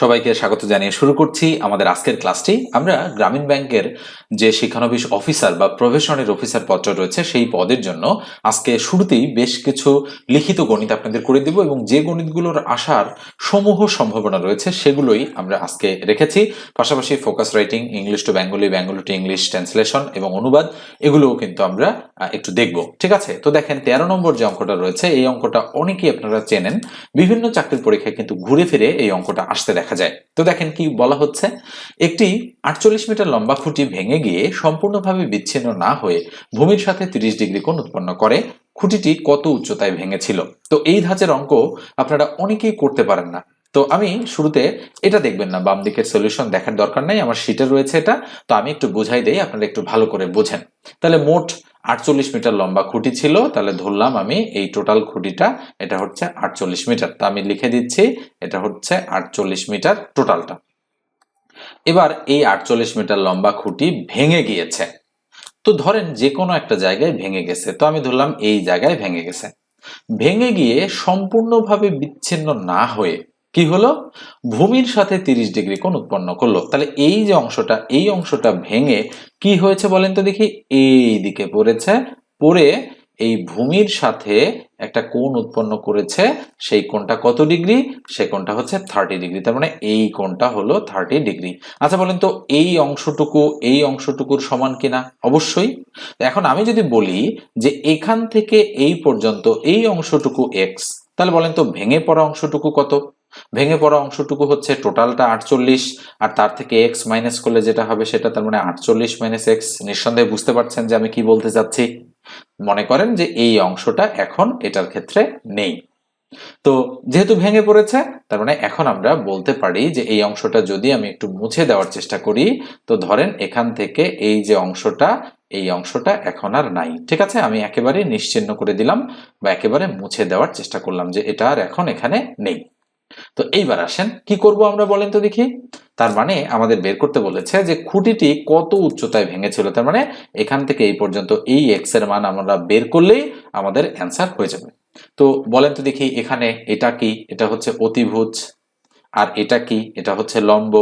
সবাইকে স্বাগত জানিয়ে শুরু করছি আমাদের আজকের ক্লাসটি। আমরা গ্রামীণ ব্যাংকের যে শিক্ষানবিশ অফিসার বা প্রফেশনের অফিসার পদটা রয়েছে, সেই পদের জন্য আজকে শুরুতেই বেশ কিছু লিখিত গণিত আপনাদের করে দিব এবং যে গণিতগুলোর আসার সমূহ সম্ভাবনা রয়েছে, সেগুলোই আমরা আজকে রেখেছি। পাশাপাশি focus writing, English to Bengali Bengali to English translation এবং অনুবাদ, এগুলোও কিন্তু আমরা একটু দেখব। ঠিক আছে? তো দেখেন, তেরো নম্বর যে অঙ্কটা রয়েছে, এই অঙ্কটা অনেকেই আপনারা চেনেন। বিভিন্ন চাকরির পরীক্ষায় কিন্তু ঘুরে ফিরে এই অঙ্কটা আসতে দেখা যায়। তো দেখেন কি বলা হচ্ছে? একটি আটচল্লিশ মিটার লম্বা খুঁটি ভেঙে গিয়ে সম্পূর্ণভাবে বিচ্ছিন্ন না হয়ে ভূমির সাথে তিরিশ ডিগ্রি কোণ উৎপন্ন করে। খুঁটিটি কত উচ্চতায় ভেঙেছিল? তো এই ধাঁচের অঙ্ক আপনারা অনেকেই করতে পারেন না। তো আমি শুরুতে এটা দেখবেন না, বাম দিকের সলিউশন দেখার দরকার নাই, আমার শিটে রয়েছে এটা। তো আমি একটু বুঝাই দেই, আপনারা একটু ভালো করে বোঝেন। তাহলে মোট আটচল্লিশ মিটার লম্বা খুঁটি ছিল, তাহলে ধরলাম আমি এই টোটাল খুঁটিটা, এটা হচ্ছে আটচল্লিশ মিটার। তা আমি লিখে দিচ্ছি, এটা হচ্ছে আটচল্লিশ মিটার টোটালটা এবার এই আটচল্লিশ মিটার লম্বা খুঁটি ভেঙে গিয়েছে। তো ধরেন যে কোনো একটা জায়গায় ভেঙে গেছে, তো আমি ধরলাম এই জায়গায় ভেঙে গেছে। ভেঙে গিয়ে সম্পূর্ণভাবে বিচ্ছিন্ন না হয়ে কি হলো? ভূমির সাথে তিরিশ ডিগ্রি কোণ উৎপন্ন করল। তাহলে এই যে অংশটা, এই অংশটা ভেঙে কি হয়েছে বলেন তো দেখি? এই দিকে পড়েছে, পড়ে এই ভূমির সাথে একটা কোণ উৎপন্ন করেছে, সেই কোণটা কত ডিগ্রি? সেই কোণটা হচ্ছে থার্টি ডিগ্রি। তার মানে এই কোণটা হলো থার্টি ডিগ্রি। আচ্ছা বলেন তো, এই অংশটুকু, এই অংশটুকুর সমান কিনা? অবশ্যই। এখন আমি যদি বলি যে এখান থেকে এই পর্যন্ত এই অংশটুকু এক্স তাহলে বলেন তো ভেঙে পড়া অংশটুকু কত? ভেঙে পড়া অংশটুকু হচ্ছে টোটালটা আটচল্লিশ, আর তার থেকে এক্স মাইনাস করলে যেটা হবে সেটা তার মানে আটচল্লিশ মাইনাস এক্স নিঃসন্দেহে বুঝতে পারছেন যে আমি কি বলতে চাচ্ছি? মনে করেন যে এই অংশটা এখন এটার ক্ষেত্রে নেই। তো যেহেতু ভেঙে পড়েছে, তার মানে এখন আমরা বলতে পারি যে এই অংশটা যদি আমি একটু মুছে দেওয়ার চেষ্টা করি, তো ধরেন এখান থেকে এই যে অংশটা, এই অংশটা এখন আর নাই। ঠিক আছে? আমি একেবারে নিশ্চিহ্ন করে দিলাম বা একেবারে মুছে দেওয়ার চেষ্টা করলাম যে এটা আর এখন এখানে নেই। তো এইবার আসেন, কি করব আমরা বলেন তো দেখি? তার মানে আমাদের বের করতে বলেছে যে খুঁটিটি কত উচ্চতায় ভেঙেছিল, তার মানে এখান থেকে এই পর্যন্ত এই এক্সের মান আমরা বের করলেই আমাদের অ্যান্সার হয়ে যাবে। তো বলেন তো দেখি, এখানে এটা কি? এটা হচ্ছে অতিভুজ, আর এটা কি? এটা হচ্ছে লম্ব।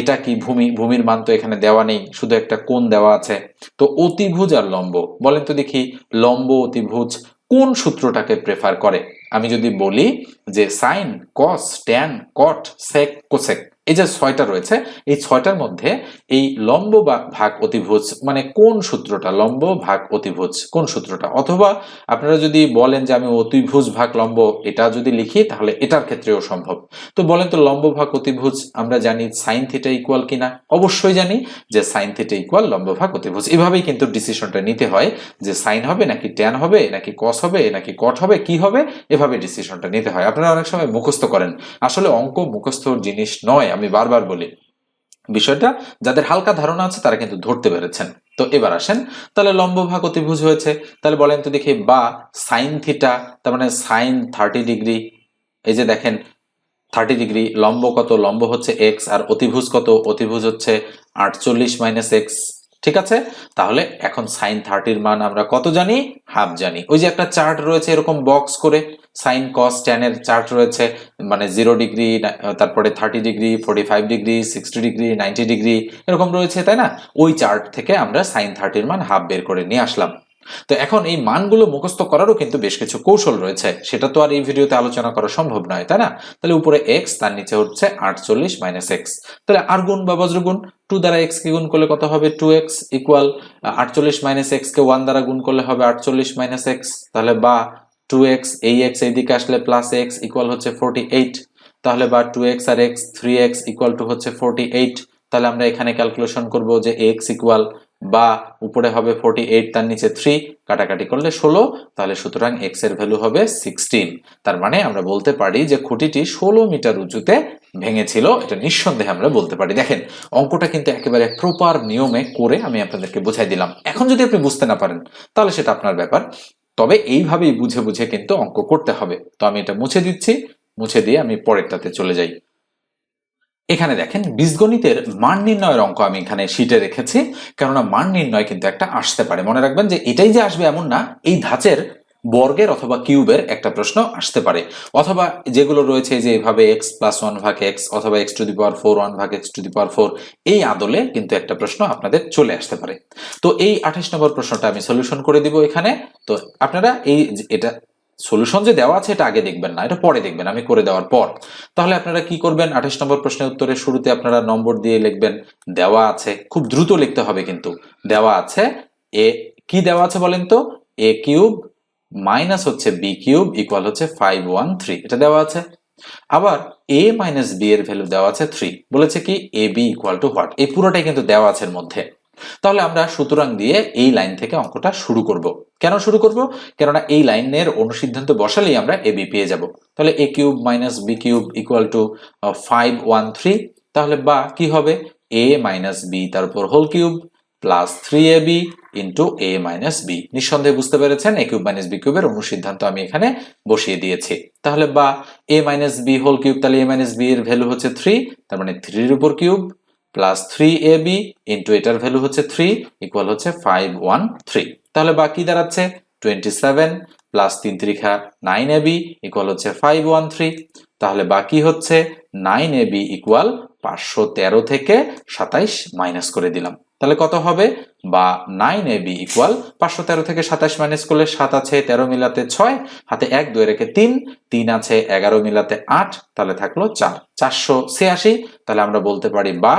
এটা কি ভূমি? ভূমির মান তো এখানে দেওয়া নেই, শুধু একটা কোণ দেওয়া আছে। তো অতিভুজ আর লম্ব, বলেন তো দেখি, লম্ব, অতিভুজ কোন সূত্রটাকে প্রেফার করে? আমি যদি বলি যে sine cos tan cot sec cosec. এই যে ছয়টা রয়েছে, এই ছয়টার মধ্যে এই লম্ব ভাগ অতিভুজ মানে কোন সূত্রটা, লম্ব, ভাগ, অতিভুজ, কোন সূত্রটা? অথবা আপনারা যদি বলেন যে আমি অতিভুজ, ভাগ, লম্ব এটা যদি লিখি, তাহলে এটার ক্ষেত্রেও সম্ভব। তো বলেন তো লম্ব, ভাগ, অতিভুজ আমরা জানি সাইন থিটা ইকুয়াল কিনা? অবশ্যই জানি যে সাইন থিটা ইকুয়াল লম্ব, ভাগ, অতিভুজ। এভাবেই কিন্তু ডিসিশনটা নিতে হয় যে সাইন হবে নাকি ট্যান হবে, নাকি কস হবে, নাকি কট হবে, কি হবে? এভাবে ডিসিশনটা নিতে হয়। আপনারা অনেক সময় মুখস্থ করেন। আসলে অঙ্ক মুখস্থর জিনিস নয়। আমি বারবার বলি, বিষয়টা যাদের হালকা ধারণা আছে তারা কিন্তু ধরতে পেরেছেন। তো এবার আসেন, তাহলে লম্ব ভাগ অতিভুজ হয়েছে, তাহলে বলেন তো দেখি বা সাইন থিটা, তার মানে সাইন থার্টি ডিগ্রি, এই যে দেখেন, থার্টি ডিগ্রি, লম্ব কত, লম্ব হচ্ছে এক্স আর অতিভুজ কত, অতিভুজ হচ্ছে আটচল্লিশ মাইনাস এক্স ঠিক আছে? তাহলে এখন সাইন থার্টির মান আমরা কত জানি? হাফ জানি। ওই যে একটা চার্ট রয়েছে, এরকম বক্স করে সাইন কস ট্যানের চার্ট রয়েছে মানে জিরো ডিগ্রি তারপরে thirty degree forty five degree sixty degree ninety degree এরকম রয়েছে, তাই না? ওই চার্ট থেকে আমরা সাইন থার্টির মান হাফ বের করে নিয়ে আসলাম। তো এখন এই মানগুলো মুখস্থ করারও কিন্তু বেশ কিছু কৌশল রয়েছে। সেটা তো আর এই ভিডিওতে আলোচনা করা সম্ভব নয়, তাই না? তাহলে উপরে এক্স তার নিচে হচ্ছে আটচল্লিশ মাইনাস এক্স তাহলে আর গুণ বা বজ্রগুণ টু দ্বারা এক্স কে গুণ করলে কত হবে? টু এক্স ইকুয়াল আটচল্লিশ মাইনাস এক্স কে ওয়ান দ্বারা গুণ করলে হবে আটচল্লিশ মাইনাস এক্স তাহলে বা টু এক্স এই এক্স এইদিকে আসলে প্লাস এক্স ইকুয়াল হচ্ছে ফোরটি এইট তাহলে বা two x R x three x equal to হচ্ছে ফোরটি এইট তাহলে আমরা এখানে ক্যালকুলেশন করব যে এক্স ইকুয়াল বা উপরে হবে ফোরটি এইট তার নিচে থ্রি কাটাকাটি করলে ষোলো, তাহলে সুতরাং এক্সের ভ্যালু হবে সিক্সটিন তার মানে আমরা বলতে পারি যে খুঁটিটি ষোলো মিটার উঁচুতে ভেঙেছিল, এটা নিঃসন্দেহে আমরা বলতে পারি। দেখেন, অঙ্কটা কিন্তু একেবারে প্রপার নিয়মে করে আমি আপনাদেরকে বুঝাই দিলাম। এখন যদি আপনি বুঝতে না পারেন, তাহলে সেটা আপনার ব্যাপার। তবে এইভাবেই বুঝে বুঝে কিন্তু অঙ্ক করতে হবে। তো আমি এটা মুছে দিচ্ছি, মুছে দিয়ে আমি পরেরটাতে চলে যাই। এখানে দেখেন, বীজগণিতের মান নির্ণয়ের অঙ্ক আমি এখানে শিটে রেখেছি, কেননা মান নির্ণয় কিন্তু একটা আসতে পারে। মনে রাখবেন যে এটাই যে আসবে এমন না, এই ধাঁচের বর্গের অথবা কিউবের একটা প্রশ্ন আসতে পারে। অথবা যেগুলো রয়েছে যে এভাবে এক্স প্লাস ওয়ান ভাগ এক্স অথবা x to the power four one ভাগ x to the power four এই আদলে কিন্তু একটা প্রশ্ন আপনাদের চলে আসতে পারে। তো এই আঠাশ নম্বর প্রশ্নটা আমি সলিউশন করে দিব এখানে। তো আপনারা এই এটা সলিউশন যে দেওয়া আছে এটা আগে দেখবেন না, এটা পরে দেখবেন, আমি করে দেওয়ার পর। তাহলে আপনারা কি করবেন? আঠাশ নম্বর প্রশ্নের উত্তরের শুরুতে আপনারা নম্বর দিয়ে লিখবেন, দেওয়া আছে, খুব দ্রুত লিখতে হবে কিন্তু, দেওয়া আছে এ কি দেওয়া আছে বলেন তো? এ কিউব মাইনাস হচ্ছে বি কিউব ইকুয়াল হচ্ছে ফাইভ ওয়ান থ্রি এটা দেওয়া আছে। আবার এ মাইনাস বি এর ভ্যালু দেওয়া আছে থ্রি বলেছে কি a b equal to what এই পুরোটাই কিন্তু দেওয়া আছে এর মধ্যে। তাহলে আমরা সুতরাং দিয়ে এই লাইন থেকে অঙ্কটা শুরু করব। কেন শুরু করব? কেননা এই লাইনের অনুসিদ্ধান্ত বসালেই আমরা এ, বি পেয়ে যাব। তাহলে a cube minus b cube equal to five, one, three, তাহলে বা কি হবে? এ মাইনাস বি তার উপর whole cube plus three a b into a minus b. নিঃসন্দেহে বুঝতে পেরেছেন? এ কিউব মাইনাস বি কিউবের অনুসিদ্ধান্ত আমি এখানে বসিয়ে দিয়েছি। তাহলে বা a minus b whole cube, তাহলে এ মাইনাস বি এর ভ্যালু হচ্ছে থ্রি, তার মানে থ্রির উপর cube. Plus three a b into এটার ভ্যালু হচ্ছে থ্রি ইকুয়াল হচ্ছে ফাইভ ওয়ান থ্রি তাহলে বাকি দাঁড়াচ্ছে টোয়েন্টি সেভেন প্লাস তিন ত্রিখা নাইন এ বি ইকুয়াল হচ্ছে ফাইভ ওয়ান থ্রি তাহলে বাকি হচ্ছে নাইন এ বি ইকুয়াল পাঁচশো তেরো থেকে সাতাইশ মাইনাস করে দিলাম। তাহলে কত হবে? বা নাইন এ বি ইকুয়াল পাঁচশো তেরো থেকে সাতাশ মাইনাস করলে সাত আছে তেরো মিলাতে ছয়, হাতে এক, দুই রেখে তিন তিন আছে এগারো মিলাতে আট, তাহলে থাকল চার। চারশো ছিয়াশি, তাহলে আমরা বলতে পারি বা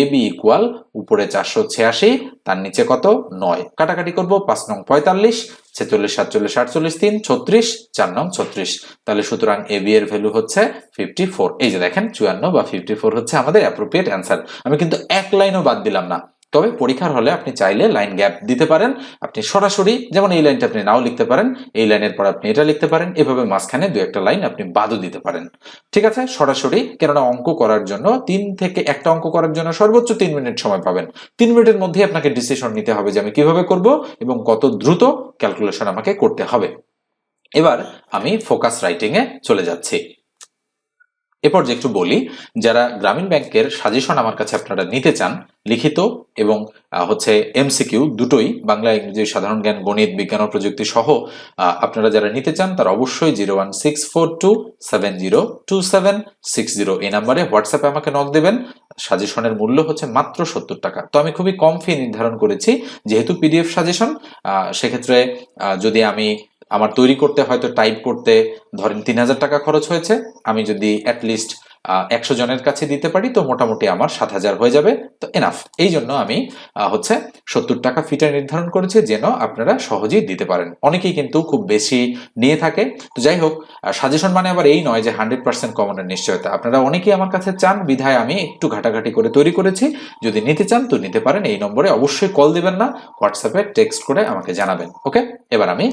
এ বি ইকুয়াল উপরে চারশো ছিয়াশি, তার নিচে কত? নয়। কাটাকাটি করব, পাঁচ নং পঁয়তাল্লিশ, ছেচল্লিশ, সাতচল্লিশ, আটচল্লিশ, তিন, ছত্রিশ, চার নং ছত্রিশ। তাহলে সুতরাং এ বি এর ভ্যালু হচ্ছে ফিফটি ফোর এই যে দেখেন, চুয়ান্ন বা ফিফটি ফোর হচ্ছে আমাদের অ্যাপ্রোপ্রিয়েট অ্যান্সার আমি কিন্তু এক লাইনও বাদ দিলাম না। তবে পরীক্ষার হলে আপনি চাইলে লাইন গ্যাপ দিতে পারেন। আপনি সরাসরি যেমন এই লাইনটা আপনি নাও লিখতে পারেন, এই লাইনের পর আপনি এটা লিখতে পারেন। এভাবে মাঝখানে দু একটা লাইন আপনি বাদও দিতে পারেন। ঠিক আছে? সরাসরি কেননা অঙ্ক করার জন্য তিন থেকে একটা অঙ্ক করার জন্য সর্বোচ্চ তিন মিনিট সময় পাবেন। তিন মিনিটের মধ্যে আপনাকে ডিসিশন নিতে হবে যে আমি কীভাবে করব এবং কত দ্রুত ক্যালকুলেশন আমাকে করতে হবে। এবার আমি ফোকাস রাইটিংয়ে চলে যাচ্ছি। এরপর যে একটু বলি, যারা গ্রামীণ ব্যাংকের সাজেশন আমার কাছে আপনারা নিতে চান, লিখিত এবং হচ্ছে এমসিকিউ দুটোই, বাংলা, ইংরেজি, সাধারণ জ্ঞান, গণিত, বিজ্ঞান ও প্রযুক্তি সহ আপনারা যারা নিতে চান তারা অবশ্যই zero one six four two seven zero two seven six zero এই নাম্বারে হোয়াটসঅ্যাপে আমাকে নক দেবেন। সাজেশনের মূল্য হচ্ছে মাত্র সত্তর টাকা। তো আমি খুবই কম ফি নির্ধারণ করেছি, যেহেতু পিডিএফ সাজেশন সেক্ষেত্রে যদি আমি আমার তৈরি করতে, হয়তো টাইপ করতে, ধরেন তিন হাজার টাকা খরচ হয়েছে, আমি যদি অ্যাটলিস্ট একশো জনের কাছে দিতে পারি, তো মোটামুটি আমার সাত হাজার হয়ে যাবে। তো এনাফ এই জন্য আমি হচ্ছে সত্তর টাকা ফিটা নির্ধারণ করেছি যেন আপনারা সহজেই দিতে পারেন। অনেকেই কিন্তু খুব বেশি নিয়ে থাকে। তো যাই হোক সাজেশন মানে আবার এই নয় যে হান্ড্রেড পার্সেন্ট কমনের নিশ্চয়তা। আপনারা অনেকেই আমার কাছে চান, বিধায় আমি একটু ঘাটাঘাটি করে তৈরি করেছি। যদি নিতে চান, তো নিতে পারেন। এই নম্বরে অবশ্যই কল দেবেন না। হোয়াটসঅ্যাপে টেক্সট করে আমাকে জানাবেন। ওকে এবার আমি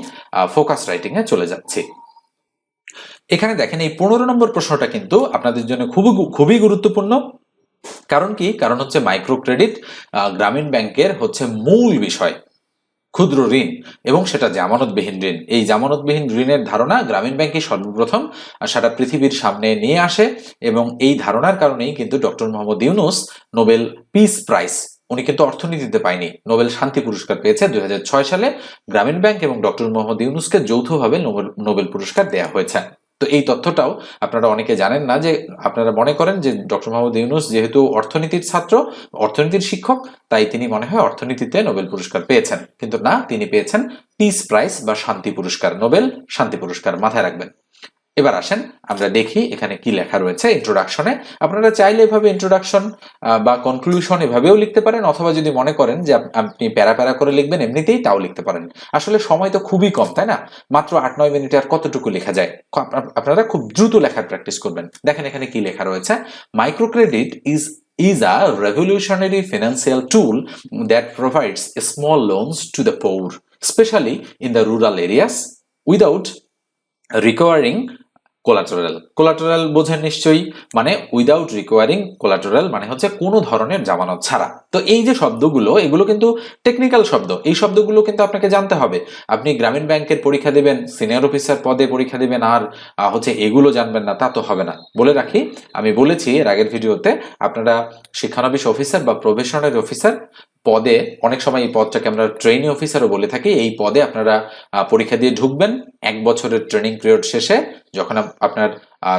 ফোকাস রাইটিংয়ে চলে যাচ্ছি। এখানে দেখেন, এই পনেরো নম্বর প্রশ্নটা কিন্তু আপনাদের জন্য খুবই খুবই গুরুত্বপূর্ণ। কারণ কি? কারণ হচ্ছে মাইক্রো ক্রেডিট গ্রামীণ ব্যাংকের হচ্ছে মূল বিষয়, ক্ষুদ্র ঋণ এবং সেটা জামানতবিহীন ঋণ। এই জামানতবিহীন ঋণের ধারণা গ্রামীণ ব্যাংকে সর্বপ্রথম সারা পৃথিবীর সামনে নিয়ে আসে এবং এই ধারণার কারণেই কিন্তু doctor Muhammad Yunus Nobel peace prize উনি কিন্তু অর্থনীতিতে পায়নি। নোবেল শান্তি পুরস্কার পেয়েছে দুই হাজার ছয় সালে। গ্রামীণ ব্যাংক এবং ডক্টর মোহাম্মদ ইউনুসকে যৌথভাবে নোবেল পুরস্কার দেওয়া হয়েছে। তো এই তথ্যটাও আপনারা অনেকে জানেন না যে আপনারা মনে করেন যে ডক্টর মোহাম্মদ ইউনুস যেহেতু অর্থনীতির ছাত্র, অর্থনীতির শিক্ষক, তাই তিনি মনে হয় অর্থনীতিতে নোবেল পুরস্কার পেয়েছেন। কিন্তু না, তিনি পেয়েছেন পিস প্রাইজ বা শান্তি পুরস্কার, নোবেল শান্তি পুরস্কার মাথায় রাখবেন। এবার আসেন আমরা দেখি এখানে কি লেখা রয়েছে ইন্ট্রোডাকশনে আপনারা চাইলে এভাবে ইন্ট্রোডাকশন বা কনক্লুশন এভাবেও লিখতে পারেন অথবা যদি মনে করেন যে আপনি প্যারা প্যারা করে লিখবেন এমনিতেই তাও লিখতে পারেন। আসলে সময় তো খুবই কম তাই না? মাত্র আট নয় মিনিটে আর কতটুকু লেখা যায়? আপনারা খুব দ্রুত লেখার প্র্যাকটিস করবেন। দেখেন এখানে কি লেখা রয়েছে। Micro credit is is a revolutionary financial tool that provides small loans to the poor, especially in the rural areas, without requiring collateral collateral বোঝেন নিশ্চয়ই মানে উইদাউট রিকোয়ারিং কোলাটারাল মানে হচ্ছে কোনো ধরনের জামানত ছাড়া। তো এই যে শব্দগুলো, এগুলো কিন্তু টেকনিক্যাল শব্দ। এই শব্দগুলো কিন্তু আপনাকে জানতে হবে। আপনি গ্রামীণ ব্যাংকের পরীক্ষা দেবেন সিনিয়র অফিসার পদে পরীক্ষা দেবেন, আর হচ্ছে এগুলো জানবেন না, তা তো হবে না। বলে রাখি, আমি বলেছি এর আগের ভিডিওতে আপনারা শিক্ষানবিশ অফিসার বা প্রফেশনাল অফিসার পদে অনেক সময় এই পদটাকে আমরা ট্রেনিং অফিসারও বলে থাকি, এই পদে আপনারা পরীক্ষা দিয়ে ঢুকবেন। এক বছরের ট্রেনিং পিরিয়ড শেষে যখন আপনার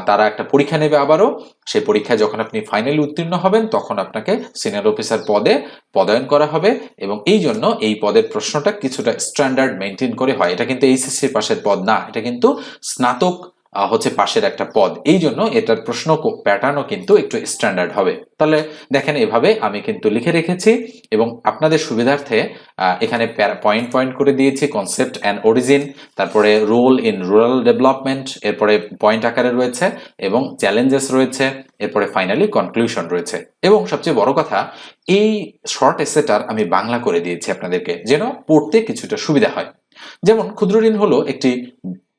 তারা একটা পরীক্ষা নেবে আবারও, সেই পরীক্ষায় যখন আপনি ফাইনালি উত্তীর্ণ হবেন, তখন আপনাকে সিনিয়র অফিসার পদে পদায়ন করা হবে এবং এই জন্য এই পদের প্রশ্নটা কিছুটা স্ট্যান্ডার্ড মেনটেন করে হয়। এটা কিন্তু এইচএসসি পাশের পদ না, এটা কিন্তু স্নাতক হচ্ছে পাশের একটা পদ। এই জন্য এটার প্রশ্ন প্যাটার্নও কিন্তু একটু স্ট্যান্ডার্ড হবে। তাহলে দেখেন এভাবে আমি কিন্তু লিখে রেখেছি এবং আপনাদের সুবিধার্থে এখানে পয়েন্ট পয়েন্ট করে দিয়েছি কনসেপ্ট অ্যান্ড অরিজিন তারপরে রোল ইন রুরাল ডেভেলপমেন্ট এরপরে পয়েন্ট আকারে রয়েছে এবং চ্যালেঞ্জেস রয়েছে, এরপরে ফাইনালি কনক্লুশন রয়েছে। এবং সবচেয়ে বড় কথা, এই শর্ট এসেটার আমি বাংলা করে দিয়েছি আপনাদেরকে, যেন পড়তে কিছুটা সুবিধা হয়। যেমন ক্ষুদ্র ঋণ হলো একটি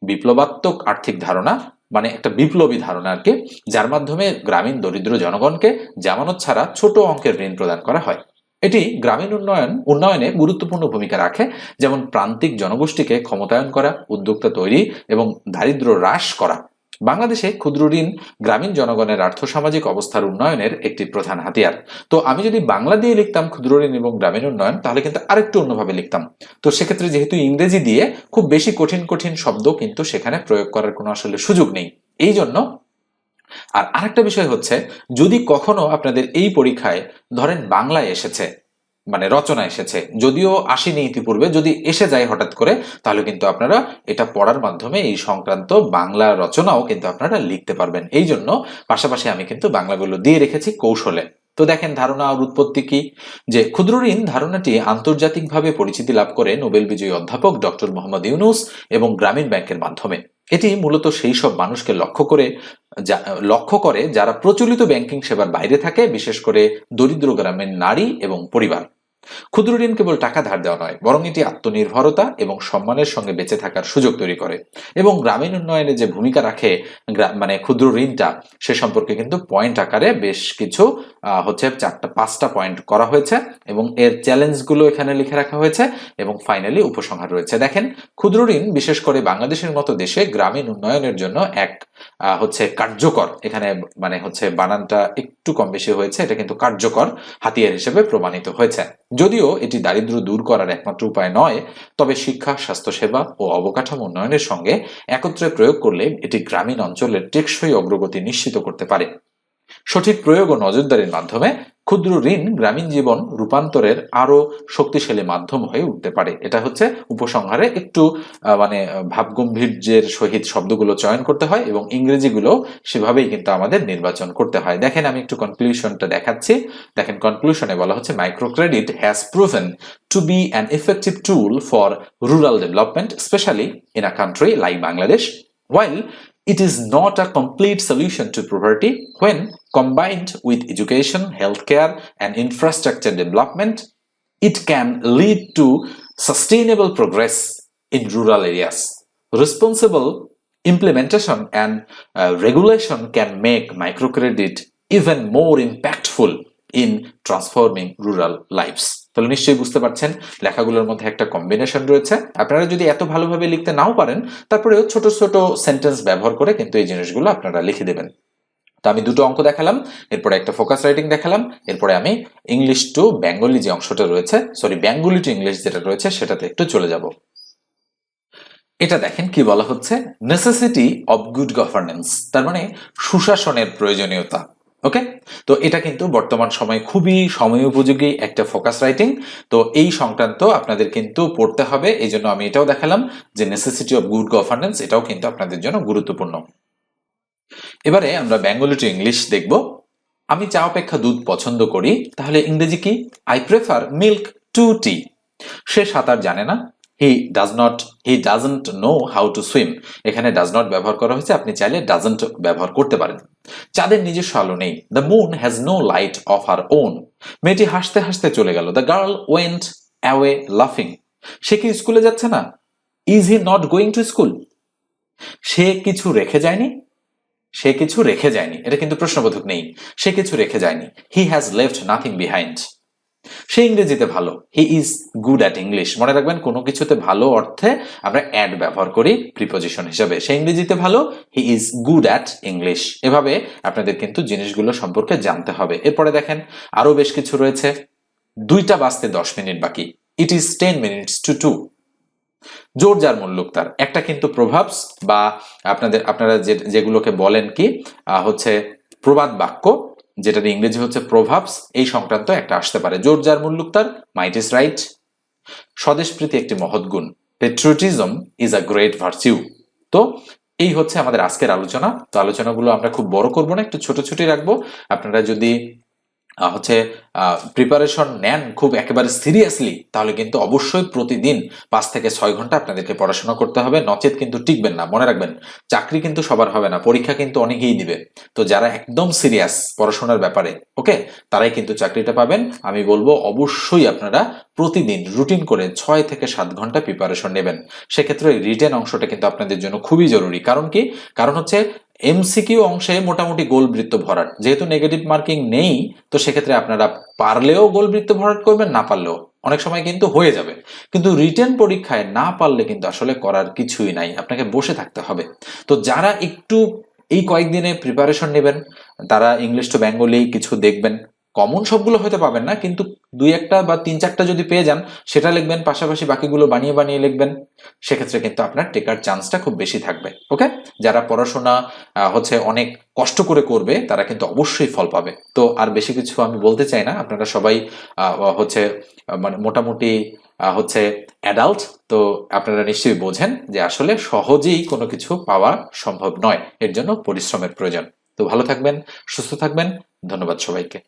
বিপ্লবাত্মক আর্থিক ধারণা মানে একটা বিপ্লবী ধারণা আর কি, যার মাধ্যমে গ্রামীণ দরিদ্র জনগণকে জামানত ছাড়া ছোট অঙ্কের ঋণ প্রদান করা হয়। এটি গ্রামীণ উন্নয়ন, উন্নয়নে গুরুত্বপূর্ণ ভূমিকা রাখে, যেমন প্রান্তিক জনগোষ্ঠীকে ক্ষমতায়ন করা, উদ্যোক্তা তৈরি এবং দারিদ্র হ্রাস করা। বাংলাদেশে ক্ষুদ্র ঋণ গ্রামীণ জনগণের আর্থসামাজিক অবস্থার উন্নয়নের একটি প্রধান হাতিয়ার। তো আমি যদি বাংলা দিয়ে লিখতাম ক্ষুদ্র ঋণ এবং গ্রামীণ উন্নয়ন, তাহলে কিন্তু আরেকটু অন্যভাবে লিখতাম। তো সেক্ষেত্রে যেহেতু ইংরেজি দিয়ে খুব বেশি কঠিন কঠিন শব্দ কিন্তু সেখানে প্রয়োগ করার কোনো আসলে সুযোগ নেই। এই জন্য আর আরেকটা বিষয় হচ্ছে, যদি কখনো আপনাদের এই পরীক্ষায় ধরেন বাংলায় এসেছে মানে রচনা এসেছে। যদিও আসেনি ইতিপূর্বে, যদি এসে যায় হঠাৎ করে, তাহলে কিন্তু আপনারা এটা পড়ার মাধ্যমে এই সংক্রান্ত বাংলা রচনাও কিন্তু আপনারা লিখতে পারবেন। এই জন্য পাশাপাশি আমি কিন্তু বাংলাগুলো দিয়ে রেখেছি কৌশলে। তো দেখেন, ধারণা আর উৎপত্তি কি? যে ক্ষুদ্র ঋণ ধারণাটি আন্তর্জাতিকভাবে পরিচিতি লাভ করে নোবেল বিজয়ী অধ্যাপক ডক্টর মোহাম্মদ ইউনুস এবং গ্রামীণ ব্যাংকের মাধ্যমে। এটি মূলত সেই সব মানুষকে লক্ষ্য করে লক্ষ্য করে যারা প্রচলিত ব্যাংকিং সেবার বাইরে থাকে, বিশেষ করে দরিদ্র গ্রামের নারী এবং পরিবার। ক্ষুদ্র ঋণ কেবল টাকা ধার দেওয়া নয়, বরং এটি আত্মনির্ভরতা এবং সম্মানের সঙ্গে বেঁচে থাকার সুযোগ তৈরি করে। এবং গ্রামীণ উন্নয়নে যে ভূমিকা রাখে মানে ক্ষুদ্র ঋণটা, সে সম্পর্কে কিন্তু পয়েন্ট আকারে বেশ কিছু হচ্ছে চারটা, পাঁচটা পয়েন্ট করা হয়েছে এবং এর চ্যালেঞ্জগুলো এখানে লিখে রাখা হয়েছে এবং ফাইনালি উপসংহার রয়েছে। দেখেন, ক্ষুদ্র ঋণ, বিশেষ করে বাংলাদেশের মতো দেশে গ্রামীণ উন্নয়নের জন্য এক হচ্ছে কার্যকর। এখানে মানে হচ্ছে বানানটা একটু কম বেশি হয়েছে, এটা কিন্তু কার্যকর হাতিয়ার হিসেবে প্রমাণিত হয়েছে। যদিও এটি দারিদ্র দূর করার একমাত্র উপায় নয়, তবে শিক্ষা, স্বাস্থ্যসেবা ও অবকাঠামো উন্নয়নের সঙ্গে একত্রে প্রয়োগ করলে এটি গ্রামীণ অঞ্চলের টেকসই অগ্রগতি নিশ্চিত করতে পারে। সঠিক প্রয়োগ ও নজরদারির মাধ্যমে ক্ষুদ্র ঋণ গ্রামীণ জীবন রূপান্তরের আরও শক্তিশালী মাধ্যম হয়ে উঠতে পারে। এটা হচ্ছে উপসংহারে একটু মানে ভাবগম্ভীর্যের সহিত শব্দগুলো চয়ন করতে হয় এবং ইংরেজিগুলো সেভাবেই কিন্তু আমাদের নির্বাচন করতে হয়। দেখেন, আমি একটু কনক্লুশনটা দেখাচ্ছি। দেখেন কনক্লুশনে বলা হচ্ছে micro credit has proven to be an effective tool for rural development specially in a country like Bangladesh while it is not a complete solution to poverty when combined with education, healthcare, and infrastructure development, it can lead to sustainable progress in rural areas. Responsible implementation and uh, regulation can make microcredit even more impactful in transforming rural lives. তাহলে নিশ্চয়ই বুঝতে পারছেন, লেখাগুলোর মধ্যে একটা combination রয়েছে। আপনারা যদি এত ভালোভাবে লিখতে নাও পারেন, তারপরেও ছোট ছোট সেন্টেন্স ব্যবহার করে কিন্তু এই জিনিসগুলো আপনারা লিখে দেবেন। তো আমি দুটো অঙ্ক দেখালাম, এরপরে একটা ফোকাস রাইটিং দেখালাম, এরপরে আমি ইংলিশ টু বেঙ্গলি যে অংশটা রয়েছে সরি বেঙ্গলি টু ইংলিশ যেটা রয়েছে, সেটাতে একটু চলে যাব। এটা দেখেন কি বলা হচ্ছে নেসেসিটি অব গুড গভর্নেন্স তার মানে সুশাসনের প্রয়োজনীয়তা। ওকে তো এটা কিন্তু বর্তমান সময়ে খুবই সময় উপযোগী একটা ফোকাস রাইটিং তো এই সংক্রান্ত আপনাদের কিন্তু পড়তে হবে এই জন্য আমি এটাও দেখালাম যে নেসেসিটি অফ গুড গভর্নেন্স এটাও কিন্তু আপনাদের জন্য গুরুত্বপূর্ণ। এবারে আমরা বেঙ্গলি টু ইংলিশ দেখব। আমি চা অপেক্ষা দুধ পছন্দ করি, তাহলে ইংরেজি কি? I prefer milk to tea সে সাঁতার জানে না। He does not he doesn't know how to swim এখানে ডাজ নট ব্যবহার করা হয়েছে, আপনি চাইলে ডাজন্ট ব্যবহার করতে পারেন। চাঁদের নিজস্ব আলো নেই। The moon has no light of her own মেয়েটি হাসতে হাসতে চলে গেল। দ্য গার্ল ওয়েন্ট অ্যাওয়ে লাফিং সে কি স্কুলে যাচ্ছে না? Is he not going to school সে কিছু রেখে যায়নি? সে কিছু রেখে যায়নি। এটা কিন্তু প্রশ্নবোধক নেই। সে কিছু রেখে যায়নি। He has left nothing behind সে ইংরেজিতে ভালো। He is good at English মনে রাখবেন, কোনো কিছুতে ভালো অর্থে আমরা অ্যাড ব্যবহার করি প্রিপোজিশন হিসেবে। সে ইংরেজিতে ভালো he is good at English এভাবে আপনাদের কিন্তু জিনিসগুলো সম্পর্কে জানতে হবে। এরপরে দেখেন আরও বেশ কিছু রয়েছে। দুইটা বাঁচতে দশ মিনিট বাকি। It is ten minutes to two জোর যার মূল্যক তার। একটা কিন্তু প্রভাবস বা আপনাদের, আপনারা যেগুলোকে বলেন কি হচ্ছে প্রবাদ বাক্য। যেটার ইংরেজি হচ্ছে প্রভাবস, এই সংক্রান্ত একটা আসতে পারে। জোর যার মূল্যুক তার মাইট ইজ রাইট স্বদেশপ্রীতি একটি মহৎ গুণ। Patriotism is a great virtue তো এই হচ্ছে আমাদের আজকের আলোচনা। তো আলোচনাগুলো আমরা খুব বড় করব না, একটু ছোট ছুটি রাখব। আপনারা যদি হচ্ছে প্রিপারেশন নেন খুব একেবারে সিরিয়াসলি তাহলে কিন্তু অবশ্যই প্রতিদিন পাঁচ থেকে ছয় ঘণ্টা আপনাদেরকে পড়াশোনা করতে হবে। নচেত কিন্তু টিকবেন না, মনে রাখবেন। চাকরি কিন্তু সবার হবে না, পরীক্ষা কিন্তু অনেকেই দিবে। তো যারা একদম সিরিয়াস পড়াশোনার ব্যাপারে ওকে তারাই কিন্তু চাকরিটা পাবেন। আমি বলব অবশ্যই আপনারা প্রতিদিন রুটিন করে ছয় থেকে সাত ঘণ্টা প্রিপারেশন নেবেন। সেক্ষেত্রে রিটেন অংশটা কিন্তু আপনাদের জন্য খুবই জরুরি। কারণ কি? কারণ হচ্ছে এমসিকিউ অংশে মোটামুটি গোলবৃত্ত ভরাট। যেহেতু নেগেটিভ মার্কিং নেই, তো সেক্ষেত্রে আপনারা পারলেও গোলবৃত্ত ভরাট করবেন, না পারলেও অনেক সময় কিন্তু হয়ে যাবে। কিন্তু রিটেন পরীক্ষায় না পারলে কিন্তু আসলে করার কিছুই নাই, আপনাকে বসে থাকতে হবে। তো যারা একটু এই কয়েকদিনে প্রিপারেশন নেবেন, তারা ইংলিশ টু বেঙ্গলি কিছু দেখবেন। কমন সবগুলো হয়তো পাবেন না, কিন্তু দুই একটা বা তিন চারটা যদি পেয়ে যান, সেটা লিখবেন, পাশাপাশি বাকিগুলো বানিয়ে বানিয়ে লিখবেন, সেক্ষেত্রে কিন্তু আপনার টেকার চান্সটা খুব বেশি থাকবে ওকে যারা পড়াশোনা হচ্ছে অনেক কষ্ট করে করবে, তারা কিন্তু অবশ্যই ফল পাবে। তো আর বেশি কিছু আমি বলতে চাই না, আপনারা সবাই হচ্ছে মানে মোটামুটি হচ্ছে অ্যাডাল্ট তো আপনারা নিশ্চয়ই বোঝেন যে আসলে সহজেই কোনো কিছু পাওয়া সম্ভব নয়, এর জন্য পরিশ্রমের প্রয়োজন। তো ভালো থাকবেন, সুস্থ থাকবেন, ধন্যবাদ সবাইকে।